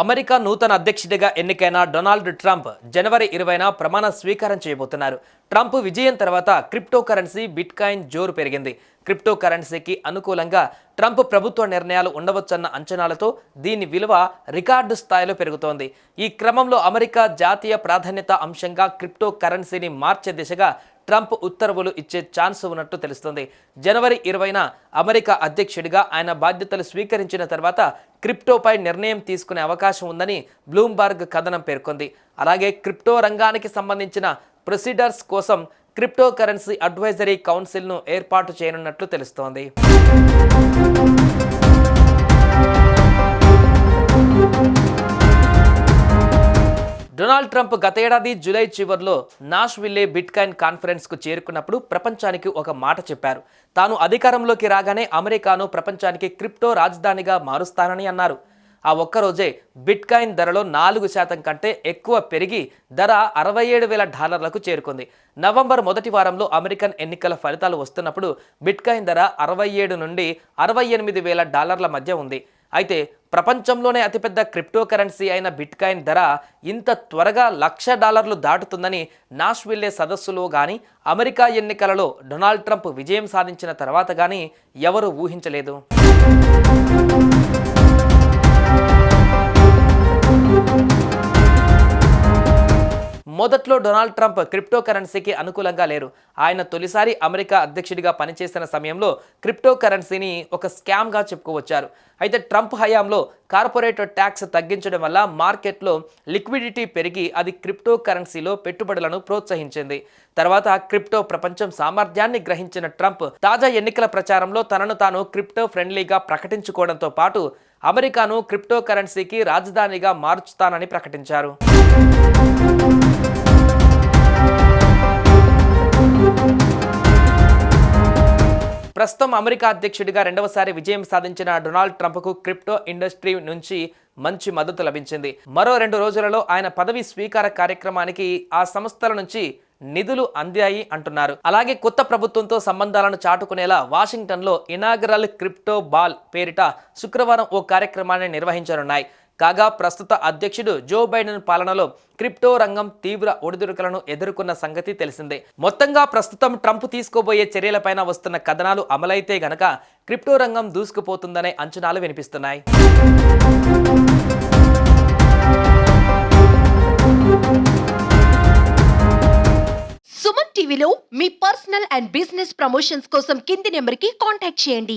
America నూతన అధ్యక్షుడిగా ఎన్నికైన డొనాల్డ్ ట్రంప్ జనవరి ఇరవైన ప్రమాణ స్వీకారం చేయబోతున్నారు. ట్రంప్ విజయం తర్వాత క్రిప్టో కరెన్సీ బిట్ కాయిన్ జోరు పెరిగింది. క్రిప్టో కరెన్సీకి అనుకూలంగా ట్రంప్ ప్రభుత్వ నిర్ణయాలు ఉండవచ్చన్న అంచనాలతో దీని విలువ రికార్డు స్థాయిలో పెరుగుతోంది. ఈ క్రమంలో అమెరికా జాతీయ ప్రాధాన్యత అంశంగా క్రిప్టో కరెన్సీని మార్చే దిశగా ట్రంప్ ఉత్తర్వులు ఇచ్చే ఛాన్స్ ఉన్నట్టు తెలుస్తుంది. జనవరి ఇరవైన అమెరికా అధ్యక్షుడిగా ఆయన బాధ్యతలు స్వీకరించిన తర్వాత క్రిప్టోపై నిర్ణయం తీసుకునే అవకాశం ఉందని బ్లూంబర్గ్ కథనం పేర్కొంది. అలాగే క్రిప్టో రంగానికి సంబంధించిన ప్రొసీడర్స్ కోసం క్రిప్టో కరెన్సీ అడ్వైజరీ కౌన్సిల్ను ఏర్పాటు చేయనున్నట్లు తెలుస్తోంది. డొనాల్డ్ ట్రంప్ గత ఏడాది జూలై చివరిలో నాష్ విల్లే బిట్ కాయిన్ కాన్ఫరెన్స్కు చేరుకున్నప్పుడు ప్రపంచానికి ఒక మాట చెప్పారు. తాను అధికారంలోకి రాగానే అమెరికాను ప్రపంచానికి క్రిప్టో రాజధానిగా మారుస్తానని అన్నారు. ఆ ఒక్కరోజే బిట్ కాయిన్ ధరలో నాలుగు శాతం కంటే ఎక్కువ పెరిగి ధర అరవై ఏడు వేల డాలర్లకు చేరుకుంది. నవంబర్ మొదటి వారంలో అమెరికన్ ఎన్నికల ఫలితాలు వస్తున్నప్పుడు బిట్ కాయిన్ ధర అరవై ఏడు నుండి అరవై ఎనిమిది వేల డాలర్ల మధ్య ఉంది. అయితే ప్రపంచంలోనే అతిపెద్ద క్రిప్టో కరెన్సీ అయిన బిట్కాయిన్ ధర ఇంత త్వరగా లక్ష డాలర్లు దాటుతుందని నాష్విల్లే సదస్సులో కానీ అమెరికా ఎన్నికలలో డొనాల్డ్ ట్రంప్ విజయం సాధించిన తర్వాత కానీ ఎవరు ఊహించలేదు. మొదట్లో డొనాల్డ్ ట్రంప్ క్రిప్టో కరెన్సీకి అనుకూలంగా లేరు. ఆయన తొలిసారి అమెరికా అధ్యక్షుడిగా పనిచేసిన సమయంలో క్రిప్టో కరెన్సీని ఒక స్కామ్గా చెప్పుకోవచ్చారు. అయితే ట్రంప్ హయాంలో కార్పొరేట్ ట్యాక్స్ తగ్గించడం వల్ల మార్కెట్లో లిక్విడిటీ పెరిగి అది క్రిప్టో కరెన్సీలో పెట్టుబడులను ప్రోత్సహించింది. తర్వాత క్రిప్టో ప్రపంచం సామర్థ్యాన్ని గ్రహించిన ట్రంప్ తాజా ఎన్నికల ప్రచారంలో తనను తాను క్రిప్టో ఫ్రెండ్లీగా ప్రకటించుకోవడంతో పాటు అమెరికాను క్రిప్టో కరెన్సీకి రాజధానిగా మార్చుతానని ప్రకటించారు. ప్రస్తుతం అమెరికా అధ్యక్షుడిగా రెండవసారి విజయం సాధించిన డొనాల్డ్ ట్రంప్కు క్రిప్టో ఇండస్ట్రీ నుంచి మంచి మద్దతు లభించింది. మరో రెండు రోజులలో ఆయన పదవి స్వీకార కార్యక్రమానికి ఆ సంస్థల నుంచి నిధులు అందాయి అంటున్నారు. అలాగే కొత్త ప్రభుత్వంతో సంబంధాలను చాటుకునేలా వాషింగ్టన్లో ఇనాగరల్ క్రిప్టో బాల్ పేరిట శుక్రవారం ఓ కార్యక్రమాన్ని నిర్వహించనున్నాయి. కాగా ప్రస్తుత అధ్యక్షుడు జో బైడెన్ పాలనలో క్రిప్టో రంగం తీవ్ర ఒడిదుడుకులను ఎదుర్కొన్న సంగతి తెలిసిందే. మొత్తంగా ప్రస్తుతం ట్రంప్ తీసుకోబోయే చర్యలపైన వస్తున్న కథనాలు అమలైతే గనక క్రిప్టో రంగం దూసుకుపోతుందనే అంచనాలు వినిపిస్తున్నాయి. సుమన్ టీవీలో మీ పర్సనల్ అండ్ బిజినెస్ ప్రమోషన్స్ కోసం కింది నెంబర్కి కాంటాక్ట్ చేయండి.